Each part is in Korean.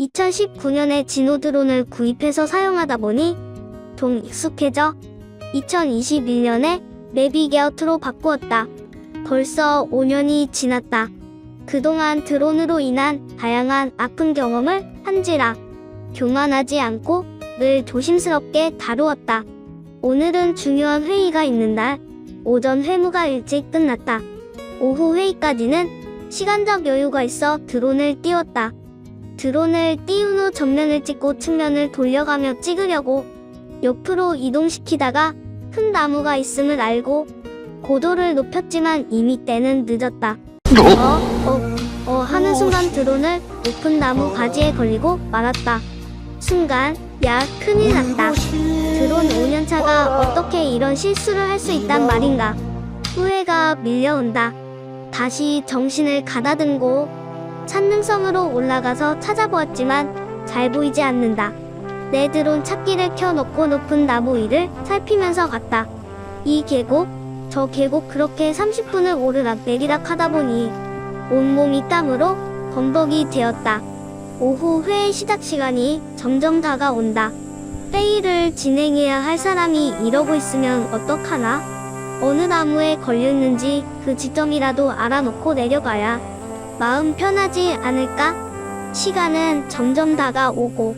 2019년에 진호 드론을 구입해서 사용하다 보니 좀 익숙해져 2021년에 내비게어트로 바꾸었다. 벌써 5년이 지났다. 그동안 드론으로 인한 다양한 아픈 경험을 한지라 교만하지 않고 늘 조심스럽게 다루었다. 오늘은 중요한 회의가 있는 날, 오전 회무가 일찍 끝났다. 오후 회의까지는 시간적 여유가 있어 드론을 띄웠다. 드론을 띄운 후 정면을 찍고 측면을 돌려가며 찍으려고 옆으로 이동시키다가 큰 나무가 있음을 알고 고도를 높였지만 이미 때는 늦었다. 어, 어, 어 하는 순간 드론을 높은 나무 가지에 걸리고 말았다. 순간, 야, 큰일 났다. 드론 5년차가 어떻게 이런 실수를 할 수 있단 말인가. 후회가 밀려온다. 다시 정신을 가다듬고 산능성으로 올라가서 찾아보았지만 잘 보이지 않는다. 내 드론 찾기를 켜놓고 높은 나무 위를 살피면서 갔다. 이 계곡, 저 계곡 그렇게 30분을 오르락 내리락 하다 보니 온몸이 땀으로 범벅이 되었다. 오후 회의 시작 시간이 점점 다가온다. 회의를 진행해야 할 사람이 이러고 있으면 어떡하나? 어느 나무에 걸려있는지 그 지점이라도 알아놓고 내려가야 마음 편하지 않을까? 시간은 점점 다가오고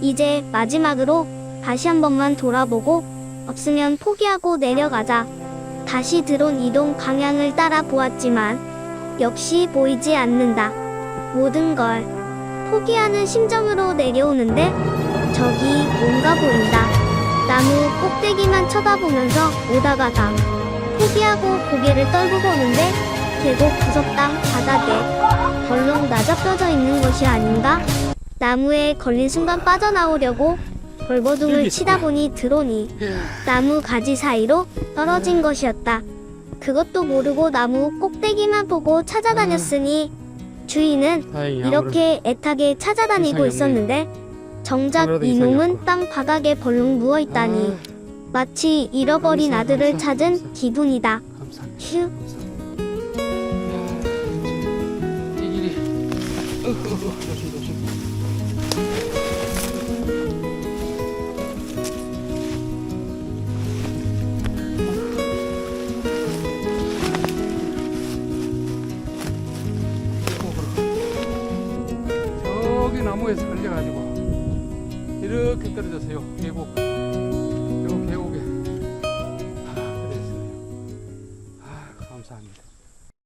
이제 마지막으로 다시 한 번만 돌아보고 없으면 포기하고 내려가자. 다시 드론 이동 방향을 따라 보았지만 역시 보이지 않는다. 모든 걸 포기하는 심정으로 내려오는데 저기 뭔가 보인다. 나무 꼭대기만 쳐다보면서 오다가다 포기하고 고개를 떨고 보는데 계곡 구석당 바닥에 벌렁 낮아펴져 있는 것이 아닌가? 나무에 걸린 순간 빠져나오려고 벌버둥을 치다 보니 드론이 나무 가지 사이로 떨어진 것이었다. 그것도 모르고 나무 꼭대기만 보고 찾아다녔으니 주인은. 이렇게 애타게 찾아다니고. 있었는데 정작 이놈은. 땅 바닥에 벌렁 누워 있다니 마치 잃어버린 아들을 찾은. 기분이다. 휴. 저기 나무에서 걸려가지고 이렇게 떨어졌어요. 계곡